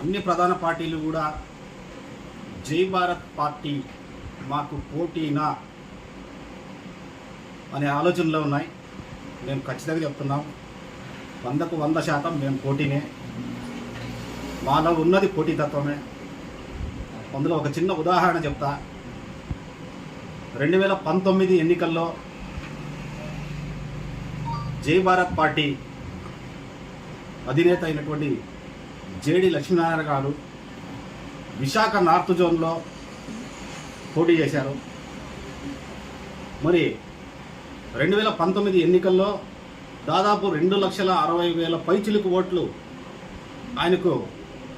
అన్ని ప్రధాన పార్టీలు కూడా జై భారత్ పార్టీ మాకు పోటీనా అనే ఆలోచనలో ఉన్నాయి. మేము ఖచ్చితంగా చెప్తున్నాం. వందకు వంద శాతం మేము పోటీనే. మాలో ఉన్నది పోటీతత్వమే. అందులో ఒక చిన్న ఉదాహరణ చెప్తా. రెండు వేల పంతొమ్మిది ఎన్నికల్లో జై భారత్ పార్టీ అధినేత అయినటువంటి జేడి లక్ష్మీనారాయణ గారు విశాఖ నార్త్ జోన్లో పోటీ చేశారు. మరి రెండు వేల పంతొమ్మిది ఎన్నికల్లో దాదాపు రెండు లక్షల అరవై వేల పైచిలుకు ఓట్లు ఆయనకు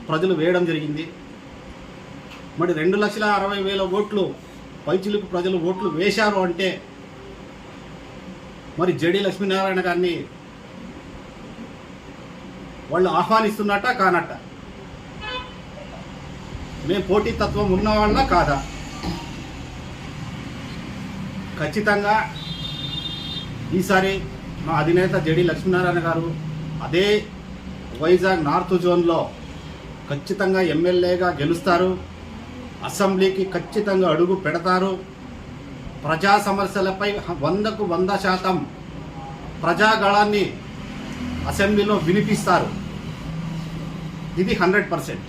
ప్రజలు వేయడం జరిగింది. మరి రెండు లక్షల అరవై వేల ఓట్లు పైచిలుకు ప్రజలు ఓట్లు వేశారు అంటే మరి జడి లక్ష్మీనారాయణ గారిని వాళ్ళు ఆహ్వానిస్తున్నట్ట కానట్ట. మేము పోటీతత్వం ఉన్నవాళ్ళ కాదా? ఖచ్చితంగా ఈసారి మా అధినేత జడి లక్ష్మీనారాయణ గారు అదే వైజాగ్ నార్త్ జోన్లో ఖచ్చితంగా ఎమ్మెల్యేగా గెలుస్తారు. అసెంబ్లీకి ఖచ్చితంగా అడుగు పెడతారు. ప్రజా సమస్యలపై వందకు వంద శాతం ప్రజాగళాన్ని అసెంబ్లీలో వినిపిస్తారు. ఇది హండ్రెడ్ పర్సెంట్.